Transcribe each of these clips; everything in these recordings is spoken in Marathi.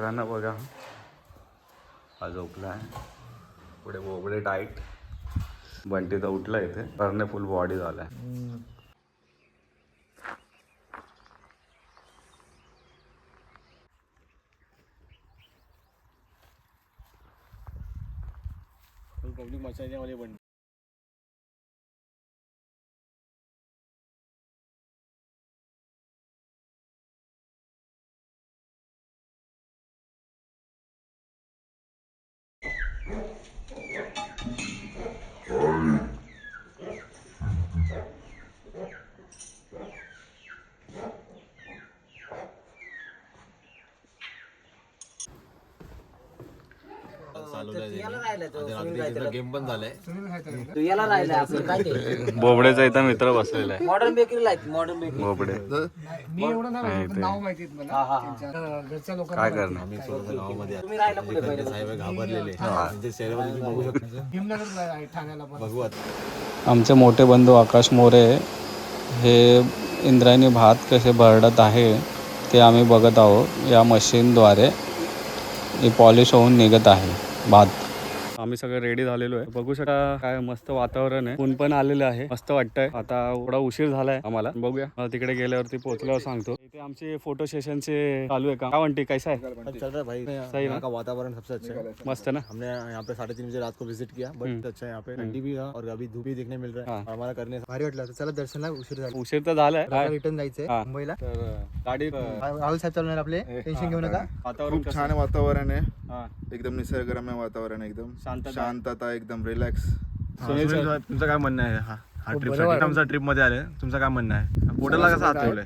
मित्रांनो बघा. हा झोपला आहे. पुढे बोबडे टाईट बंटी तर उठला इथे. करणे फुल बॉडी झालाय. पब्लिक मचायच्या वाले बन गेम पण झालाय. तू याला राहिलाय आपलं काय ते? बोबड्याचा इथं मित्र बसलेला आहे. मॉडर्न बेकरीला आहेत मॉडर्न बेकरी बोबडे. मी एवढं नाही माहिती. नाव माहिती आहेत मला त्यांच्या घरच्या लोकांना काय करणार? गावामध्ये तुम्ही राहिला कुठे पहिले? साहेब घाबरलेले. त्यांचे शहरामध्ये तुम्ही बघू शकता भीमनगर आहे ठाण्याला पण. बघू आता आमचे मोठे बंधू आकाश मोरे हे इंद्रायणी भात कसे भरडत आहे ते आम्ही बघत आहोत या मशीनद्वारे. हे पॉलिश होऊन निघत आहे. बाद आम्ही सगळे रेडी झालेलो आहे. बघू शकता काय मस्त वातावरण आहे. ऊन पण आलेलं आहे. मस्त वाटतंय. आता थोडा उशीर झालाय आम्हाला. बघूया. मला तिकडे गेल्यावरती पोहोचल्यावर सांगतो. इथे आमचे फोटो सेशनचे चालू आहे का? म्हणते? कैसा आहे? चल रहा भाई. सही ना? यहाँ का वातावरण सबसे अच्छा है? मस्त ना? हमने यहाँ पे साढ़े तीन बजे रात को विजिट किया बट अच्छा है यहाँ पे. ठंडी भी है और अभी धूप भी देखने मिल रहा है. हमारा करने भारी वाटलं आता चला दर्शनला उशीर झाला. उशीर तर झालाय. रिटर्न जायचंय. मुंबईला. तर गाडी राहुल साहेब चालवणार आपले? टेन्शन घेऊ नका. वातावरण? छान वातावरण आहे. एकदम निसर्गरम्य वातावरण आहे एकदम. शांतता. शांतता एकदम रिलॅक्स सुनील सर, तुमचं काय म्हणणं आहे? हा हा खूप ट्रिप वाटलं. आमचा ट्रिपमध्ये आले. तुमचं काय म्हणणं आहे? बोटाला कसं हात ठेवलंय?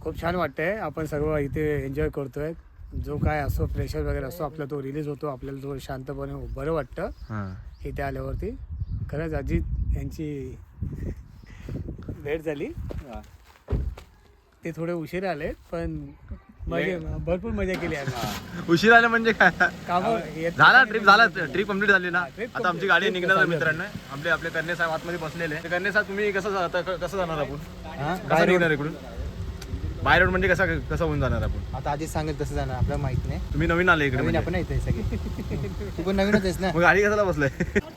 खूप छान वाटतंय. आपण सर्व इथे एन्जॉय करतोय. जो काय असो प्रेशर वगैरे असतो आपला तो रिलीज होतो आपल्याला तो शांतपणे बरं वाटतं. हा. इथे आल्यावरती खरंच अजित यांची भेट झाली. हा. ते थोडे उशीर आले पण मजा भरपूर मजा केली आम्ही. उशीर आले म्हणजे काय? येत- झाला ट्रिप झाला ट्रिप कंप्लीट झाली ना? trip आता आमची. गाडी trip निघणार आहे आहे. मित्रांनो. आपले आपले करणे साहेब आतमध्ये बसलेले. आहे. करणे साहेब तुम्ही कसं जा- आता कसं जाणार आपण? कसं निघणार इकडून? बाय रोड म्हणजे कसं कसं होऊन जाणार आपण? आता आधीच सांगेल तसं जाणार आपल्याला माहीत नाही. तुम्ही नवीन आले इकडे नवीन म्हणजे. आपण येते सगळे. तू पण नवीनच आहेस ना? मग गाडी कशाला बसलाय?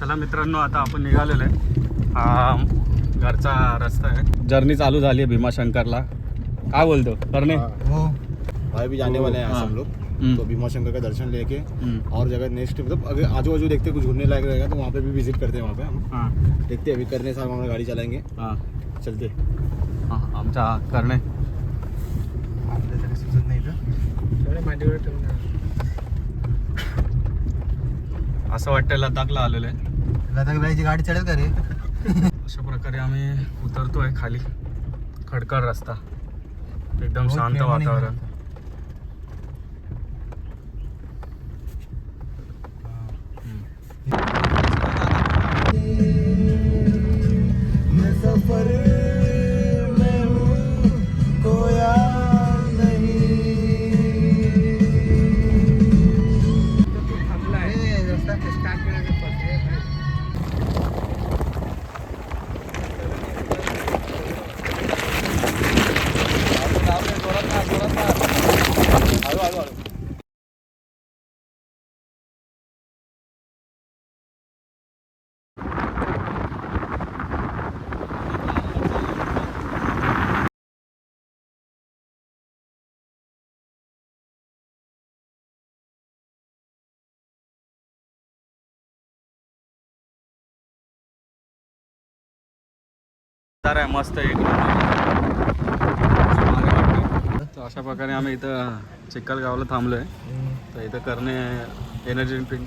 चला मित्रांनो आता आपण निघालेलो आहे. हा घरचा रस्ता आहे. जर्नी चालू झाली आहे भीमाशंकरला. काय बोलतो? करणे? हो. भाई भी जाने वाले हैं आज हाँ। हम लोग. तो भीमा शंकर का दर्शन लेके. और जगह नेक्स्ट मतलब अगर आजू बाजू देखते कुछ घूमने लायक रहेगा तो वहाँ पे भी विजिट करते हैं वहाँ पे हम। हां. देखते हैं अभी करने साहब हमारा गाड़ी चलाएंगे। हां. चलते। हां आमचा करणे. सुचत नाही मांडीवर ठेवून असं वाटतं लडाखला आलेलं आहे. लडाख जायची गाडी चढेल का रे? अशा प्रकारे आम्ही उतरतोय खाली. खडकर रस्ता. एकदम शांत वातावरण. आहे मस्त एक. तर अशा प्रकारे आम्ही इथं चिखलगावला थांबलोय. तर इथं करणे एनर्जी ड्रिंक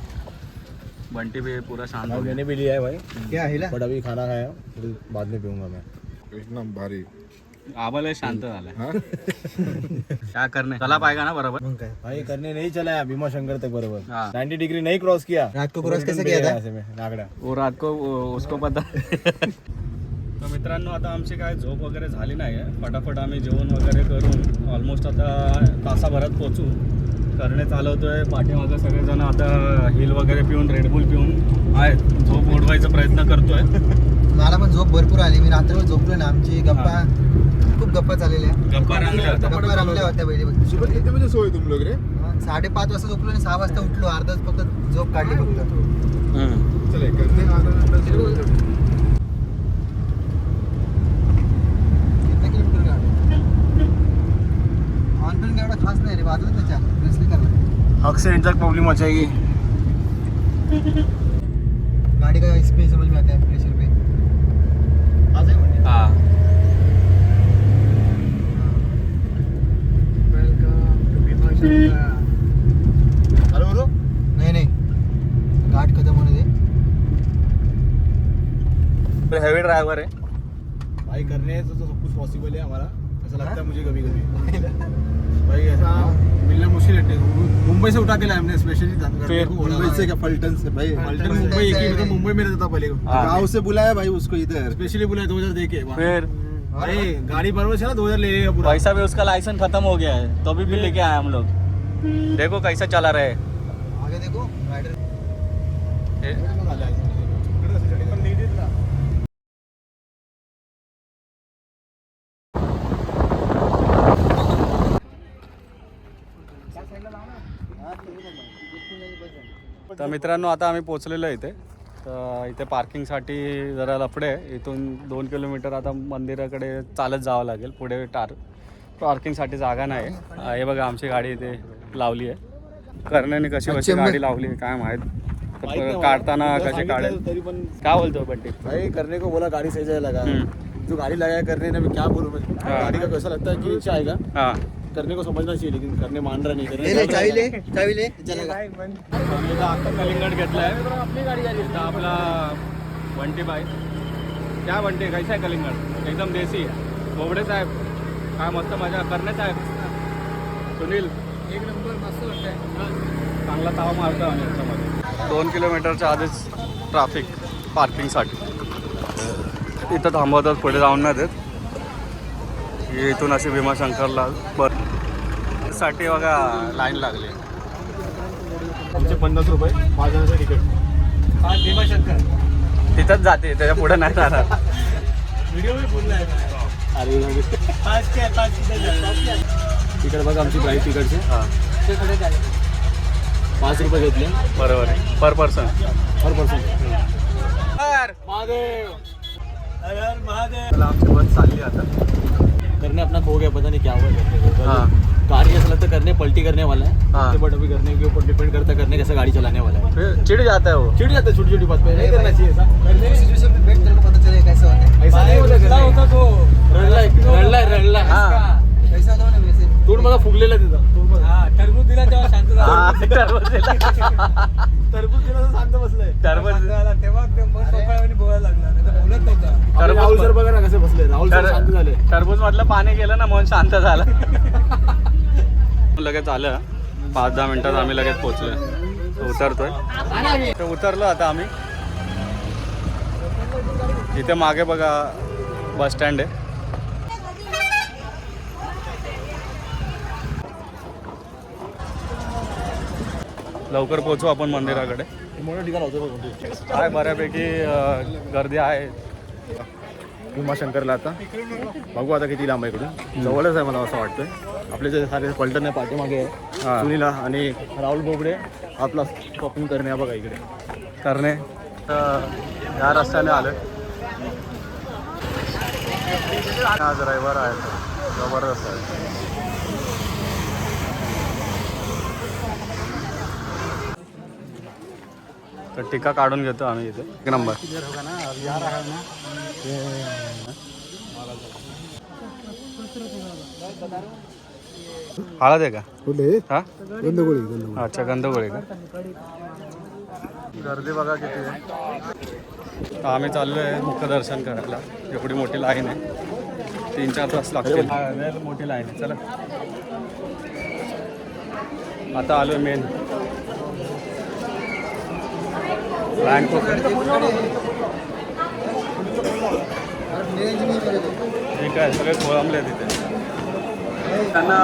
बंटी भी पूरा शांत हो गया. मैंने भी लिया है भाई. क्या आहे ना बट अभी खाना खाया फिर बाद में पीऊंगा मैं. एकदम भारी. आबाला शांत झालाय. काय करणे? चला पाहिजे ना बरोबर. भाई करने नहीं चला है भीमा शंकर तक बराबर. हाँ। 90 डिग्री नहीं क्रॉस किया. रात को क्रॉस कैसे किया था? वो रात को उसको पता तर मित्रांनो आता आमची काय झोप वगैरे झाली नाही आहे फटाफट आम्ही जेवण वगैरे करून ऑलमोस्ट आता तासाभरात पोचू करणे चालवतोय पाठीमागं सगळेजण आता हिल वगैरे पिऊन रेडबुल पिऊन आहेत. झोप ओढवायचा प्रयत्न करतोय. मला पण झोप भरपूर आली. मी रात्रभर झोपलो ना आमची गप्पा खूप गप्पा चाललेल्या. गप्पा रंगल्या होत्या. गप्पा रंगल्या होत्या पहिले कितने बजे सोए तुम लोग रे साडेपाच वाजता झोपलो आणि सहा वाजता उठलो. अर्धाच फक्त झोप काढली फक्त. चले करते हैं आधा घंटा से किती किलोमीटर गाडी ऑन पण करला अक्षय प्रॉब्लेम जाएगी गाड़ी का स्पेस समझ में आता है प्रेशर पे हा. चालू करू नहीं नहीं. घाट खत्म होने दे. हेवी ड्रायव्हर आहे. भाई करने तो, तो सब कुछ पॉसिबल है हमारा ऐसा लगता है मुझे कभी कभी भाई ऐसा मिलना मुश्किल है मुंबई से उठा के लाया हमने स्पेशली मुंबई से क्या फल्टन से? भाई पलटन मुंबई एक ही मतलब मुंबई में रहता था पहले। हाँ। गाँव से बुलाया भाई उसको इधर। स्पेशली बुलाया दो हज़ार दे के फिर? भाई गाड़ी बराबर चला दो हज़ार ले लेगा पूरा। पैसा भी उसका लाइसेंस खत्म हो गया है तो अभी भी लेके आए हम लोग। देखो कैसा चला रहे आगे देखो राइडर तर मित्रांनो आता आम्ही पोचलेलो आहे इथे. तर इथे पार्किंगसाठी जरा लफडे आहे. इथून दोन किलोमीटर आता मंदिराकडे चालत जावं लागेल. पुढे टार पार्किंगसाठी जागा नाही. आहे. हे बघा आमची गाडी इथे लावली आहे. करण्याने कशी कशी गाडी लावली आहे काय माहीत. तर काढताना सांगितलं काढेल? तरी पण काय बोलतो बंटी भाई करने को बोला गाड़ी सही लगा। हम्म। जो गाड़ी लगाया करने ने मैं क्या बोलूं? मैं हाँ। गाड़ी का कैसा लगता है कि नीचे आएगा? हां। करने को समझना चाहिए लेकिन करने मान रहा नहीं ले चावी ले चावी ले चलेगा। आम्ही इथं आता कलिंगड घेतलाय आपली गाडी आली आपला बंटी बाई क्या बंटी कैसा आहे कलिंगड एकदम देसी बोबडे साहेब काय मस्त मजा करणे साहेब। सुनील। एक नंबर मस्त वाटतंय। चांगला तावा मारतो आम्ही याच्यामध्ये दोन किलोमीटरच्या आधीच ट्राफिक पार्किंगसाठी इथं थांबवतात पुढे जाऊन नाही देत. ही इथून अशी भीमाशंकरला बर साठी बघा लाईन लागली. आमचे पन्नास रुपये पाच जणांचं तिकीट तिथंच जाते त्याच्या पुढे नाही जाणार. अरे तिकडे बघा आमची प्राईस तिकडची हां. पाच रुपये घेतले. बरोबर आहे. Per person per person Mahadev. चला आमची बस चालली आता. करने अपना खो गया पता नहीं क्या हुआ करने को। हाँ। गाड़ी ऐसा लगता करने पलटी करने वाला है हाँ। बट अभी करने के ऊपर डिपेंड करता है करने कैसा गाड़ी चलाने वाला है। चिड़ जाता है वो। चिड़ जाता है छोटी छोटी बात पे। नहीं करना चाहिए ऐसा। करने की सिचुएशन पे बैठ तेरे पता चलेगा कैसा होता है। ऐसा नहीं होता रडलाय रडलाय रडलाय हाँ कैसा होता है तोंड बघा फुगलेलं तिथं. तोंड बघा टरबूज दिला तेव्हा शांत झालं. हाँ, टरबूज दिला. टरबूज दिलं तर शांत बसलंय. टरबूज शांत झाला तेव्हा ते मन मोकळ्याने बोलायला लागला. नाही तर बोलत नव्हता. आणि टरबूज राहुल सर बघा ना कसे बसले. राहुल सर शांत झाले. टरबूज मधलं पाणी गेलं ना मन शांत झालं. लगेच आलं. पाच दहा मिनिटात आम्ही लगेच पोचलोय उतरतोय. तर उतरलो आता आम्ही. इथे मागे बघा बस स्टँड आहे. लवकर पोचू आपण मंदिराकडे. मोठं ठिकाण होतं बघ मोठं. काय बऱ्यापैकी गर्दी आहे. भीमाशंकरला आता. बघू आता किती लांब आहे इकडून. जवळच आहे मला असं वाटतंय. आपले जे सारे पलटण आहे पाठीमागे आहे हा. सुनीला आणि राहुल बोबडे आपला शॉपिंग करणे बघा इकडे. करणे. तर या रस्त्याने आलं आज रविवार आहे. जबरदस्त आहे. तर टीका काढून घेतो आम्ही इथे. एक नंबर. हळद आहे का? हा? अच्छा गंधगोळी का? गर्दी बघा किती आहे. तर आम्ही चाललो आहे मुख्य दर्शन करायला. एवढी मोठी लाईन आहे. तीन चार तास लागतील. मोठी लाईन आहे. चला. आता आलो मेन ठीक आहे सगळे खोळंबले तिथे. त्यांना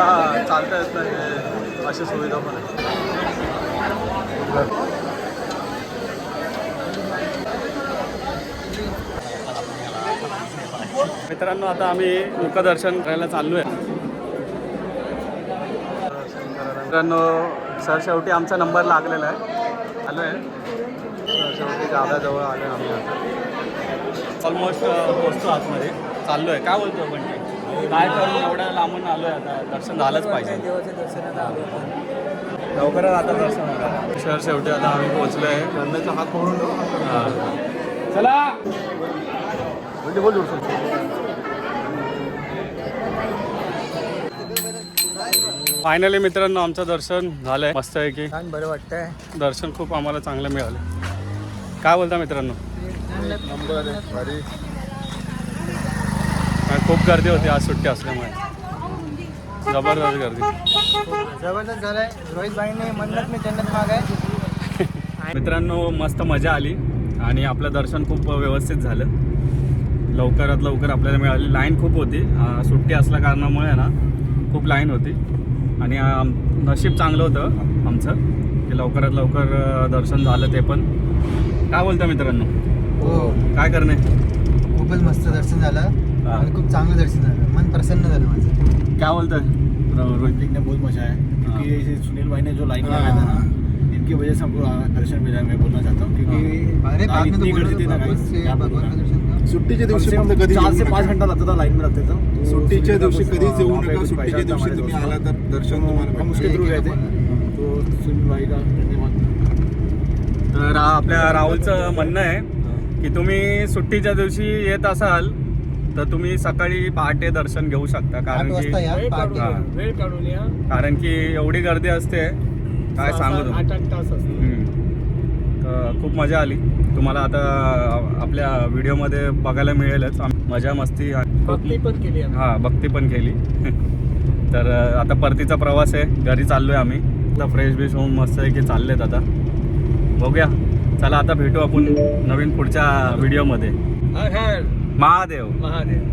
चालता येत नाही अशी सुविधा पण आहे मित्रांनो आता आम्ही मुखदर्शन करायला चाललो आहे मित्रांनो सर शेवटी आमचा नंबर लागलेला आहे. आलो आहे गावाजवळ आलो आम्ही आता. ऑलमोस्ट पोचतो आतमध्ये. चाललो आहे काय बोलतो पण काय करून एवढ्या लांबून आलो आहे आता. दर्शन झालंच पाहिजे. लवकरच आता दर्शन होणार. शहर शेवटी आता आम्ही पोहोचलो आहे गंधाचा हात करून चला. म्हणजे बोल फायनली मित्रांनो आमचं दर्शन झालंय. मस्त आहे की छान बरं वाटतंय. दर्शन खूप आम्हाला चांगलं मिळालं. काय बोलता मित्रांनो? खूप गर्दी होती आज सुट्टी असल्यामुळे. जबरदस्त गर्दी. जबरदस्त झालंय. रोहित भाईने मन्नत मी जन्नत मागाय मित्रांनो मस्त मजा आली आणि आपलं दर्शन खूप व्यवस्थित झालं. लवकरात लवकर आपल्याला मिळाली. लाईन खूप होती. सुट्टी असल्या कारणामुळे ना खूप लाईन होती. आणि नशीब चांगलं होतं आमचं की लवकरात लवकर दर्शन झालं ते पण. काय बोलता मित्रांनो? हो. काय करणे? खूपच मस्त दर्शन झालं. आणि खूप चांगलं दर्शन झालं. मन प्रसन्न झालं माझं. काय बोलतोय? रोहित देखने बहुत मजा है. क्योंकि इसे सुनील भाई ने जो लाइन लगाया था ना इनकी वजह से हमको दर्शन मिला मैं बोलना चाहता हूँ. क्योंकि तो ना का का सुट्टीच्या दिवशी कधी चार नका. पाच घंटा लगता था लाइन में रखते थे तो. सुट्टीच्या दिवशी कधीच येऊ नका. सुट्टीच्या दिवशी तुम्ही आला तर दर्शन तुम्हाला हम. उसके थ्रू गए थे तो सुनील भाई का धन्यवाद. तर आपल्या राहुलचं म्हणणं आहे की तुम्ही सुट्टीच्या दिवशी येत असाल तर तुम्ही सकाळी पहाटे दर्शन घेऊ शकता कारण की वेळ. काढून या, कारण की एवढी गर्दी असते काय सांगू आठ आठ तास असतो. खूप मजा आली. तुम्हाला आता आपल्या व्हिडिओमध्ये बघायला मिळेलच. मजा मस्ती भक्ती पण केली आम्ही. हां भक्ती पण केली. तर आता परतीचा प्रवास आहे. घरी चाललोय आम्ही. आता फ्रेश बिश होऊन मस्त आहे की चाललेत आता. बघूया. चला आता भेटू आपण नवीन पुढच्या व्हिडिओमध्ये महादेव. महादेव.